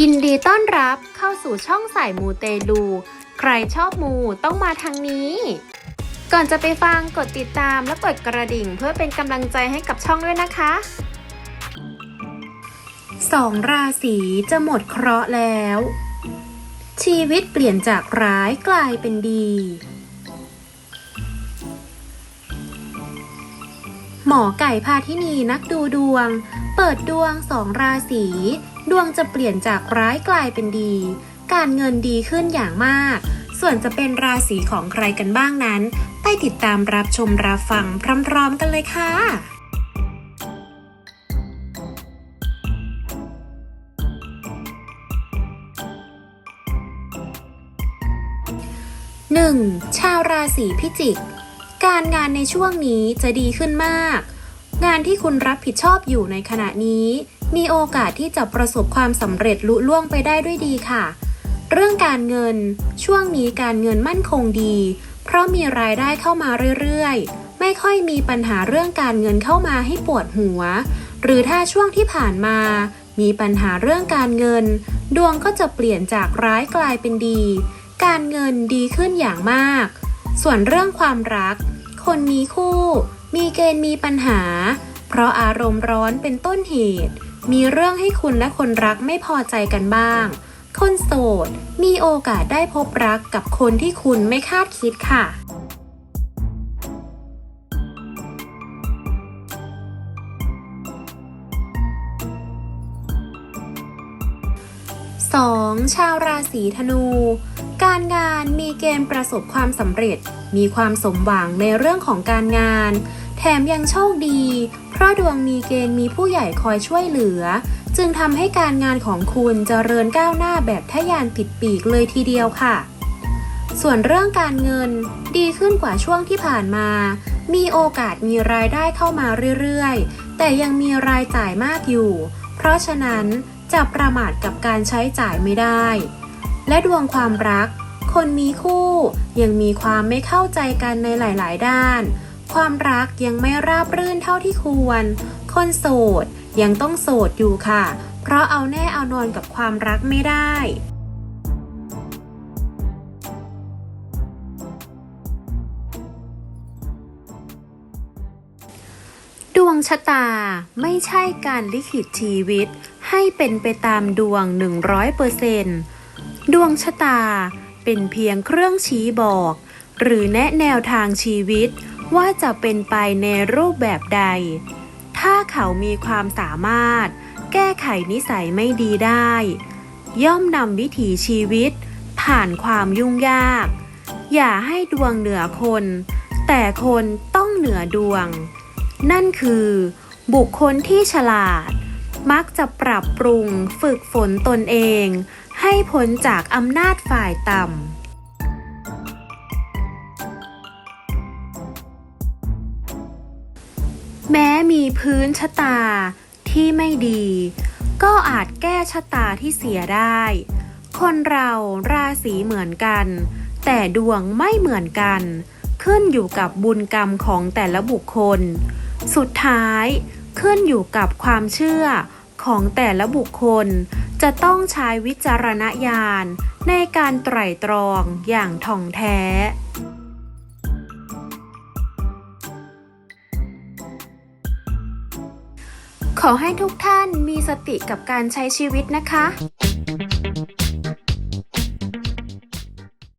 ยินดีต้อนรับเข้าสู่ช่องสายมูเตลู ใครชอบมูต้องมาทางนี้ ก่อนจะไปฟังกดติดตามและกดกระดิ่งเพื่อเป็นกำลังใจให้กับช่องด้วยนะคะสองราศีจะหมดเคราะห์แล้ว ชีวิตเปลี่ยนจากร้ายกลายเป็นดี หมอไก่พาทินีนักดูดวง เปิดดวงสองราศี ดวงจะเปลี่ยนจากร้ายกลายเป็นดี การเงินดีขึ้นอย่างมาก ส่วนจะเป็นราศีของใครกันบ้างนั้น ไปติดตามรับชมรับฟังพร้อมๆกันเลยค่ะ 1. ชาวราศีพิจิก การงานในช่วงนี้จะดีขึ้นมาก งานที่คุณรับผิดชอบอยู่ในขณะนี้ มีโอกาสที่จะประสบความสำเร็จลุล่วงไปได้ด้วยดีค่ะ เรื่องการเงิน ช่วงนี้การเงินมั่นคงดี เพราะมีรายได้เข้ามาเรื่อยๆ ไม่ค่อยมีปัญหาเรื่องการเงินเข้ามาให้ปวดหัว หรือถ้าช่วงที่ผ่านมา มีปัญหาเรื่องการเงิน ดวงก็จะเปลี่ยนจากร้ายกลายเป็นดี การเงินดีขึ้นอย่างมากส่วนเรื่องความรัก คนมีคู่ มีเกณฑ์มีปัญหา เพราะอารมณ์ร้อนเป็นต้นเหตุ มีเรื่องให้คุณและคนรักไม่พอใจกันบ้าง คนโสด มีโอกาสได้พบรักกับคนที่คุณไม่คาดคิดค่ะ 2. ชาวราศีธนู การงานมีเกณฑ์ประสบความสำเร็จ มีความสมหวังในเรื่องของการงาน แถมยังโชคดี เพราะดวงมีเกณฑ์มีผู้ใหญ่คอยช่วยเหลือ จึงทำให้การงานของคุณเจริญก้าวหน้าแบบทะยานติดปีกเลยทีเดียวค่ะ ส่วนเรื่องการเงินดีขึ้นกว่าช่วงที่ผ่านมา มีโอกาสมีรายได้เข้ามาเรื่อยๆ แต่ยังมีรายจ่ายมากอยู่ เพราะฉะนั้นจะประมาทกับการใช้จ่ายไม่ได้และดวงความรัก คนมีคู่ยังมีความไม่เข้าใจกันในหลาย ๆ ด้าน ความรักยังไม่ราบรื่นเท่าที่ควร คนโสดยังต้องโสดอยู่ค่ะ เพราะเอาแน่เอานอนกับความรักไม่ได้ดวงชะตาไม่ใช่การลิขิตชีวิต ให้เป็นไปตามดวง 100%ดวงชะตา เป็นเพียงเครื่องชี้บอก หรือแนะแนวทางชีวิตว่าจะเป็นไปในรูปแบบใด ถ้าเขามีความสามารถ แก้ไขนิสัยไม่ดีได้ ย่อมนำวิถีชีวิต ผ่านความยุ่งยาก อย่าให้ดวงเหนือคน แต่คนต้องเหนือดวง นั่นคือ บุคคลที่ฉลาด มักจะปรับปรุงฝึกฝนตนเอง ให้พ้นจากอำนาจฝ่ายต่ำแม้มีพื้นชะตาที่ไม่ดี ก็อาจแก้ชะตาที่เสียได้ คนเราราศีเหมือนกัน แต่ดวงไม่เหมือนกัน ขึ้นอยู่กับบุญกรรมของแต่ละบุคคล สุดท้ายขึ้นอยู่กับความเชื่อของแต่ละบุคคล จะต้องใช้วิจารณญาณในการไตร่ตรองอย่างท่องแท้ ขอให้ทุกท่านมีสติกับการใช้ชีวิตนะคะ